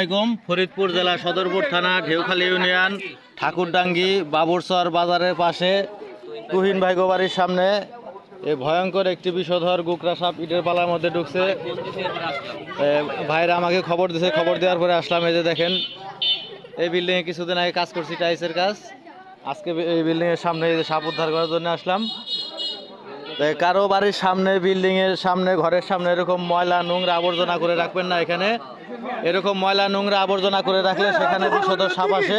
আলাইকুম, ফরিদপুর জেলা সদরপুর থানা ঢেউখালী ইউনিয়ন, ঠাকুরডাঙ্গি বাবুরচর বাজারের পাশে। তুহিন ভাইগো বাড়ির সামনে এই ভয়ঙ্কর একটি বিষধর গুকরা সাপ ইটের পালার মধ্যে ঢুকছে। ভাইরা আমাকে খবর দিয়েছে খবর দেওয়ার পরে আসলাম এই যে দেখেন, এই বিল্ডিংয়ে কিছুদিন আগে কাজ করছি টাইসের কাজ। আজকে এই বিল্ডিংয়ের সামনে সাপ উদ্ধার করার জন্য আসলাম। কারও বাড়ির সামনে বিল্ডিং এর সামনে, ঘরের সামনে এরকম ময়লা নোংরা আবর্জনা করে রাখবেন না এখানে। এরকম ময়লা নোংরা আবর্জনা করে রাখলে সেখানে বিষধর সাপ আসে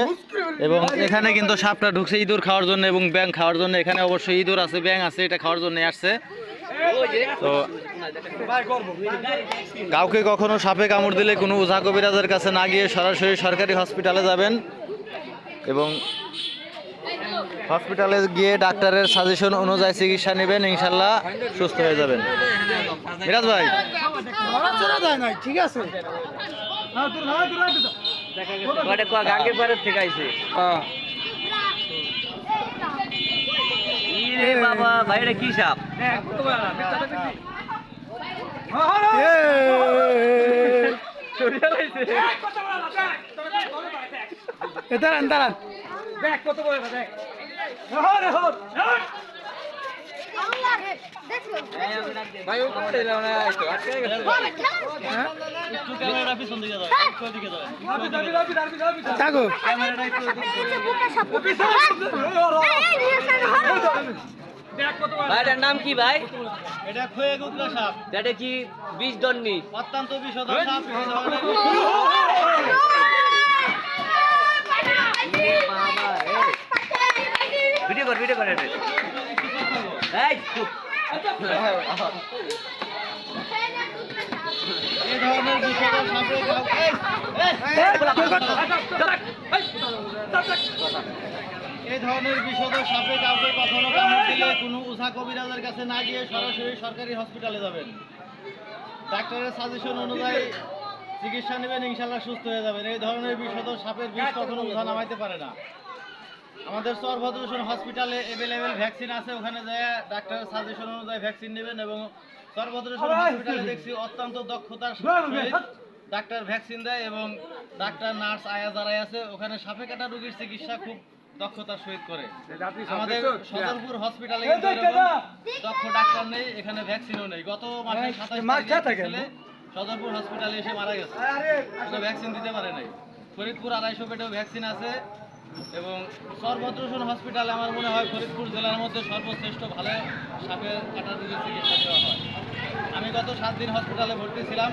এবং এখানে কিন্তু সাপটা ঢুকছে ইঁদুর খাওয়ার জন্য এবং ব্যাং খাওয়ার জন্য। এখানে অবশ্যই ইঁদুর আছে ব্যাং আছে, এটা খাওয়ার জন্য আসছে। তো কাউকে কখনো সাপে কামড় দিলে কোনো ওঝা কবিরাজের কাছে না গিয়ে সরাসরি সরকারি হসপিটালে যাবেন এবং হসপিটালে গিয়ে ডাক্তারের সাজেশন অনুযায়ী চিকিৎসা নেবেন ইনশাল্লাহ সুস্থ হয়ে যাবেন মিরাজ ভাই ঠিক আছে ওটা কোয়া গাঙ্গের পাড়ের থেকে আইছে ইরে বাবা ভাই কি সাপ এ দাঁড়ান দাঁড়ান থাকো। ভাই নাম কি ভাই? এটা খয়ে গুকরা সাপ। এটা কি বিষ দন্নি? অত্যন্ত সাপ ভিডিও কর ভিডিও কর এই এই ধরনের বিষধর সাপে কাউকে কখনো কামড় দিলে কোনো উষা কবিরাজের কাছে না গিয়ে সরাসরি সরকারি হসপিটালে যাবেন। ডাক্তারের সাজেশন অনুযায়ী চিকিৎসা নেবেন ইনশাল্লাহ সুস্থ হয়ে যাবেন। এই ধরনের বিষধর সাপের বিষ কখনো উষা নামাইতে পারে না। আমাদের সর্বদূষণ হসপিটালে অ্যাভেলেবেল ভ্যাকসিন আছে ওখানে যায় ডাক্তারের সাজেশন অনুযায়ী ভ্যাকসিন নেবেন এবং সর্বদূষণ হসপিটালে দেখছি অত্যন্ত দক্ষতার ডাক্তার ভ্যাকসিন দেয় এবং ডাক্তার নার্স আয়া যারাই আছে ওখানে সাপে কাটা রোগীর চিকিৎসা খুব দক্ষতার সহিত করে। আমাদের সদরপুর হসপিটালে দক্ষ ডাক্তার নেই এখানে ভ্যাকসিনও নেই। গত মাসে সাতাশ সদরপুর হসপিটালে এসে মারা গেছে। ভ্যাকসিন দিতে পারে নাই। ফরিদপুর আড়াইশো বেডেও ভ্যাকসিন আছে এবং সর্বদ্রূষণ হসপিটালে আমার মনে হয় ফরিদপুর জেলার মধ্যে সর্বশ্রেষ্ঠ ভালো সাপের কাটার রোগীর চিকিৎসা দেওয়া হয়। আমি গত সাত দিন হসপিটালে ভর্তি ছিলাম।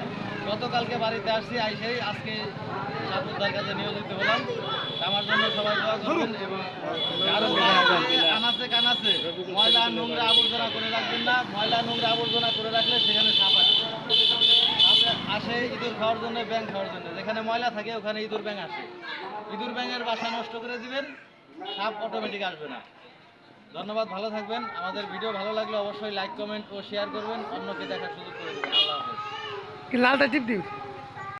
গতকালকে বাড়িতে আসছি, আইসেই আজকে সাপ উদ্ধার কাজে নিয়োজিত হলাম। আমার জন্য সবাই দোয়া করবেন এবং কারও কানাচে কানাচে ময়লা, নোংরা আবর্জনা করে রাখবেন না। ময়লা, নোংরা আবর্জনা করে রাখলে সেখানে সাপ সাপ আসে ইঁদুর খাওয়ার জন্য ব্যাং খাওয়ার জন্য। যেখানে ময়লা থাকে, ওখানে ইঁদুর ব্যাং আসে। ইঁদুর ব্যাঙের বাসা নষ্ট করে দিবেন, সাপ অটোমেটিক আসবে না। ধন্যবাদ, ভালো থাকবেন। আমাদের ভিডিও ভালো লাগলে অবশ্যই লাইক কমেন্ট ও শেয়ার করবেন। অন্যকে দেখার সুযোগ করে দেবেন। আল্লাহ হাফেজ। লালটা টিপ